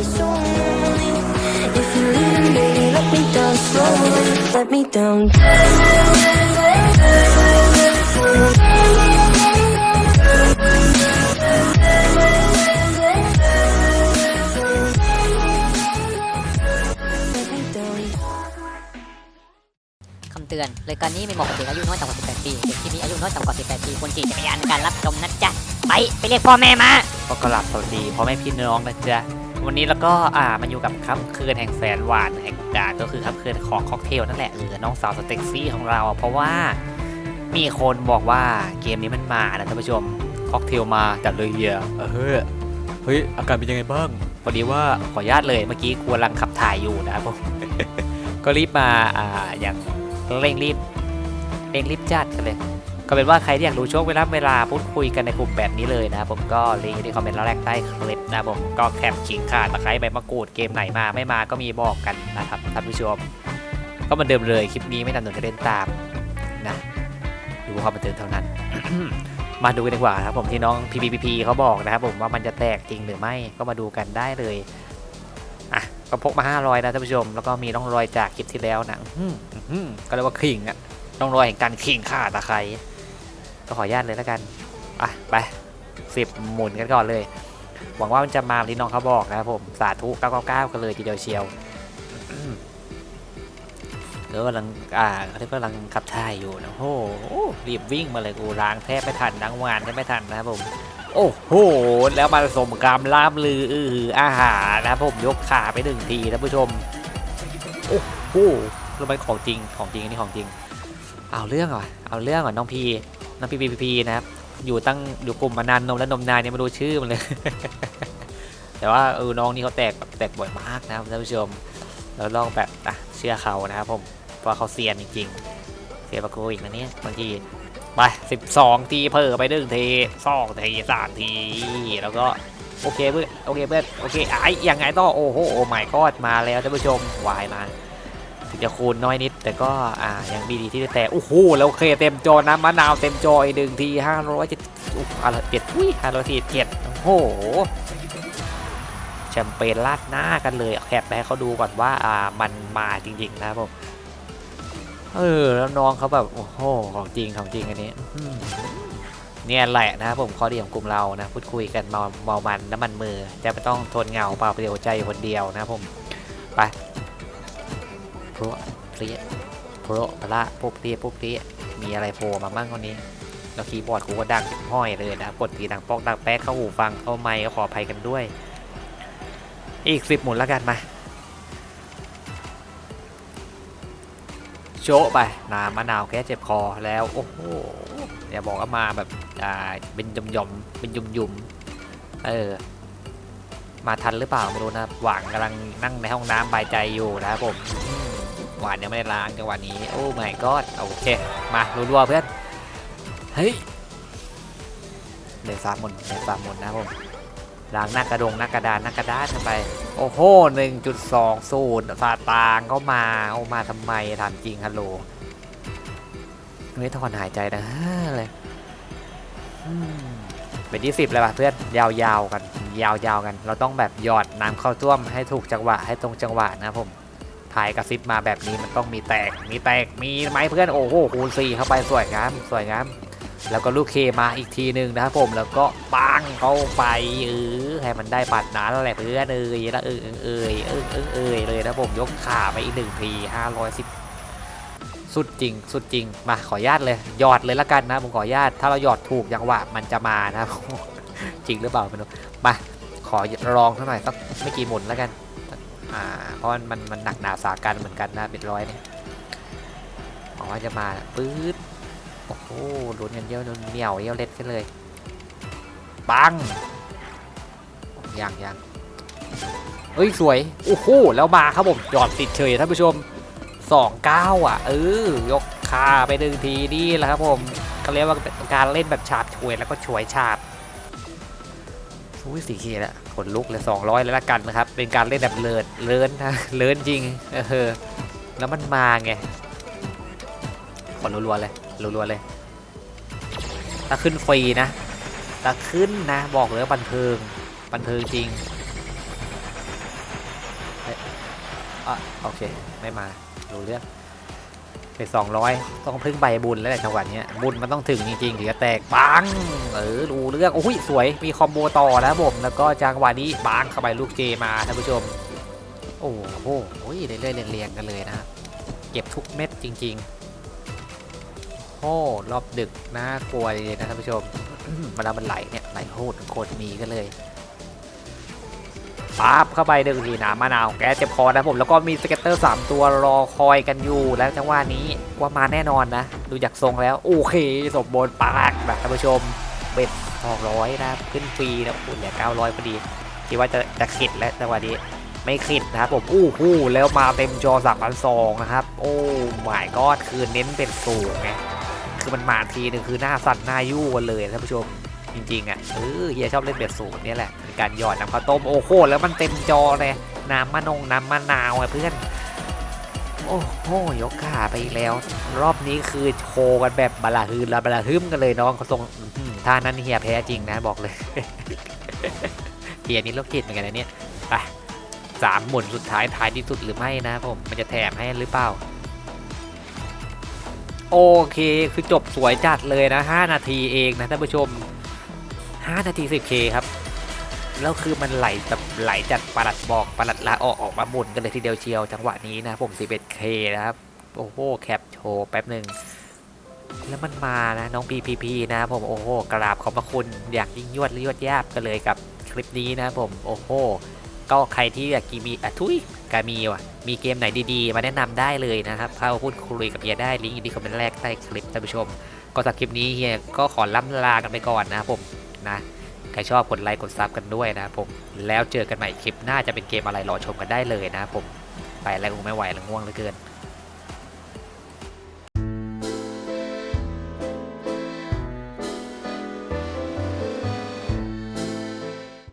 let me down slowly. Let me down. Let me down. คำเตือนรายการนี้ไม่เหมาะกับเด็กอายุน้อยต่ำกว่า 18 ปีเด็กที่มีอายุน้อยต่ำกว่า 18 ปีควรขี่จักรยานในการรับชมนะจ๊ะ ไป ไปเรียกพ่อแม่มา ก็กลับสวัสดีพ่อแม่พี่น้องนะจ๊ะ วันนี้แล้วก็อ่ามาอยู่กับค่ำคืนแห่งแสนหวานแห่งกาก็คือค่ำคืนของค็อกเทลนั่นแหละเออน้องสาวสเต็กซี่ของเรา เพราะว่ามีคนบอกว่าเกมนี้มันมานะท่านผู้ชมค็อกเทลมาจัดเลยเฮียเออเฮ้ยเฮ้ยอาการเป็นยังไงบ้างพอดีว่าขออนุญาตเลยเมื่อกี้กำลังขับถ่ายอยู่นะครับผมก็รีบมาอ่าอย่างเร่งรีบเร่งรีบจัดกันเลย ก็เป็นว่าใครที่อยากดูช่วงเวลาเวลาพูดคุยกันในกลุ่มแบบนี้เลยนะครับผมก็ลิงก์ที่คอมเมนต์แรกใต้คลิปนะผมก็แคปขิงข่าตะไคร้ใบมะกรูดเกมไหนมาไม่มาก็มีบอกกันนะครับท่านผู้ชมก็เหมือนเดิมเลยคลิปนี้ไม่นำหนุนจะเล่นตามนะดูความบันเทิงเท่านั้น มาดูกันดีกว่าครับผมที่น้อง PPP เขาบอกนะครับผมว่ามันจะแตกจริงหรือไม่ก็มาดูกันได้เลยอะก็พกมา 500 นะท่านผู้ชม แล้วก็มีร่องรอยจากคลิปที่แล้วนะอื้อหืออื้อหือก็เรียกว่าขิงอะร่องรอยแห่งการขิงข่าตะไคร้ ก็ขออนุญาตเลยแล้วกันอะไปสิบหมุนกันก่อนเลย หวังว่ามันจะมาที่น้องเขาบอกนะครับผมสาธุ999กันเลยทีเดียวเชียวเดี๋ยวกำลังอ่าเขาเรียกว่กำลังขับถ่ายอยู่นะโอ้โหรีบวิ่งมาเลยกูล้างแทบไม่ทันล้างวานแทบไม่ทันนะครับผม โอ้โห แล้วมาสมกรรมล่ามลืออืออาหารนะครับผมยกขาไปหนึ่งทีท่านผู้ชม โอ้โหแล้วมันของจริงของจริงอันนี้ของจริง เอาเรื่องเหรอเอาเรื่องเหรอน้องพี น้องพีพีพีนะครับ อยู่ตั้งอยู่กลุ่มมานานนมและนมนานเนี่ยไม่รู้ชื่อมันเลย แต่ว่าเออน้องนี่เขาแตกแบบแตกบ่อยมากนะครับท่านผู้ชมเราลองแบบอะเชื่อเขานะครับผมเพราะเขาเซียนจริงๆเซียนปะโกอีกนะเนี่ยบางทีไปสิบสองทีเพิ่มไปหนึ่งทีสองทีสามที แล้วก็โอเคเพื่อนโอเคเพื่อนโอเคไอ้ยังไงต่อโอ้โหโอ้ไม่กอดมาแล้วท่านผู้ชมวายมา ถึงจะคูณน้อยนิด แต่ก็อ่ายังมีดีที่แต่โอ้โหแล้วโอเคเต็มจอน้ำมะนาวเต็มจออีกหนึ่งทีห้าร้อยเจ็ดอะไรเจ็ดอุ้ยห้าร้อยสี่เจ็ดโอ้โหแชมเปญลาดหน้ากันเลยแคปไปให้เขาดูก่อนว่าอ่ามันมาจริงๆนะครับผมเออแล้วน้องเขาแบบโอ้โหของจริงของจริงอันนี้เนี่ยแหละนะครับผมข้อดีของกลุ่มเรานะพูดคุยกันเมาเมามันน้ำมันมือ จะไม่ต้องทนเหงาเปล่าเปลี่ยวใจคนเดียวนะผมไป พราะเพรียเพราะพระปุ๊บเรียปุ๊บเรียมีอะไรโผล่มาบ้างวันนี้แล้วคีย์บอร์ดกูก็ดังห้อยเลยนะกดทีดังปอกดังแป๊กเข้าหูฟังเข้าไมค์ก็ขออภัยกันด้วย อีกสิบหมุนแล้วกันมาโชะไปน้ำมะนาวแค่เจ็บคอแล้ว โอ้โหอย่าบอกว่ามาแบบอ่าเป็นยมยมเป็นยุมยุมเออ มาทันหรือเปล่าไม่รู้นะหวังกำลังนั่งในห้องน้ำบายใจอยู่นะครับผม หวานยังไม่ได้ล้างจังหวะนี้ โอ้ my god โอเค มารัวๆเพื่อน เฮ้ยเดี๋ยสามหมุนเดี๋ยสามหมุนนะผมล้างหน้ากระดงหน้ากระดานหน้ากระดานกันไป โอ้โหหนึ่งจุดสองศูนย์ซาตางก็มาโอ้มาทำไมถามจริงฮัลโหลไม่ถอนหายใจนะเลยเป็นที่สิบเลยป่ะเพื่อนยาวๆกัน ยาวๆกัน เราต้องแบบหยอดน้ำเข้าต้วมให้ถูกจังหวะให้ตรงจังหวะนะผม พายกระซิบมาแบบนี้มันต้องมีแตก มีแตก มีไหมเพื่อน โอ้โห คูณสี่เข้าไปสวยงาม สวยงาม แล้วก็ลูกเคมาอีกทีหนึ่งนะครับผม แล้วก็ปังเข้าไปเออให้มันได้ปัดนาแล้วแหละเพื่อนเอ้ยแล้วเออเออเอยเออเออเอยเลยนะผมยกขาไปอีกหนึ่งทีห้าร้อยสิบสุดจริง สุดจริง มาขออนุญาตเลย หยอดเลยละกันนะผมขออนุญาตถ้าเราหยอดถูกจังหวะมันจะมานะครับจริงหรือเปล่าไม่รู้มาขอลองเท่าหน่อยสักไม่กี่หมุนแล้วกัน อ่าเพราะมันมันหนักหนาสากันเหมือนกันนะเป็นร้อยเนี่ยหวังว่าจะมาปื๊ดโอ้โหลุ้นกันเยี่ยวลุ้นเหนียวเยี่ยวเล็ดขึ้นเลยปังยังยังเอ้ยสวยโอ้โหแล้วมาครับผมหยอดติดเฉยท่านผู้ชมสองเก้าอะเออยกคาไปหนึ่งทีนี่แหละครับผมเขาเรียกว่าการเล่นแบบฉาบฉวยแล้วก็ฉวยฉาบ อุ้ยสี่เคแล้วขนลุกเลยสองร้อยแล้วละกันนะครับ เป็นการเล่นแบบเลิศเลินนะเลินจริงเออแล้วมันมาไงขนรัวๆเลยรัวๆเลยถ้าขึ้นฟรีนะถ้าขึ้นนะ บอกเลยว่าบันเทิงบันเทิงจริงอะโอเค ไม่มารู้เรื่อง เป็นสองร้อยต้องพึ่งใบบุญแล้วแหละจังหวะนี้บุญมันต้องถึงจริงๆถึงจะแตกปังเออรู้เรื่องโอ้ยสวยมีคอมโบต่อแล้วผมแล้วก็จังหวะนี้ปังเข้าไปลูกเจมาท่านผู้ชม โอ้โหโอ้ยเรื่อยๆเรียงๆกันเลยนะเก็บทุกเม็ดจริง ๆโอ้รอบดึกน่ากลัวเลยนะท่านผู้ชมเวลามันไหลเนี่ยไหลโหดโคตรมีกันเลย ปั๊บเข้าไปหนึ่งทีน้ำมะนาวแกเจ็บคอนะผม แล้วก็มีสเก็ตเตอร์ 3 ตัวรอคอยกันอยู่แล้วจังหวะนี้ว่ามาแน่นอนนะ ดูจากทรงแล้ว โอเค สมบูรณ์ปากแบบท่านผู้ชมเป็ด200 นะครับ ขึ้นฟรีนะอุ่นเหลือ900พอดี คิดว่าจะจะขิดแล้วจังหวะนี้ไม่ขิดนะครับผมอู้หู้แล้วมาเต็มจอ3 2 0 0นะครับ โอ้หมายก็คือเน้นเป็นสูงไงคือมันมาทีหนึ่งคือหน้าสั่นหน้ายู่กันเลยท่านผู้ชม จริงๆอะเออเฮียชอบเล่นเบ็ดสูงเนี่แหละเป็นการหยอดน้ำข้าวต้มโอ้โหแล้วมันเต็มจอเลยน้ำมะนงน้ำมะนาวอะเพื่อนโอ้โหยกขาไปอีกแล้ว รอบนี้คือโชว์กันแบบบลาฮืนละบลาฮึมกันเลยน้องเขาทรงท่านั้นเฮียแพ้จริงนะบอกเลยเฮียนี่โรคจิตเหมือนกันนะเนี่ยไปสามหมุนสุดท้ายท้ายที่สุดหรือไม่นะผมมันจะแถมให้หรือเปล่า โอเคคือจบสวยจัดเลยนะ 5 นาทีเองนะท่านผู้ชม 5 นาที 10k ครับ แล้วคือมันไหลแบบไหลจัดปลัดบอกปลัดลาออกออกมาหมุนกันเลยทีเดียวเชียว จังหวะนี้นะผม 11k นะครับ โอ้โห แคปโชว์แป๊บหนึ่ง แล้วมันมานะ น้อง PPP นะผม โอ้โห กราบขอบพระคุณ อยางยิ่งยวดและยวดยาบกันเลยกับคลิปนี้นะผม โอ้โห ก็ใครที่อยากมีอะทุยกามีว่ะ มีเกมไหนดีๆ มาแนะนำได้เลยนะครับเข้าพูดคุยกับเฮียได้ลิงก์อยู่ที่คอมเมนต์แรกใต้คลิปท่านผู้ชม ก็สำหรับคลิปนี้เฮียก็ขอล่ำลากันไปก่อนนะครับผม นะ ใครชอบกดไลค์กดซับกันด้วยนะผม แล้วเจอกันใหม่คลิปหน้าจะเป็นเกมอะไรรอชมกันได้เลยนะผม ไปแล้วกูไม่ไหวแล้วง่วงเหลือเกิน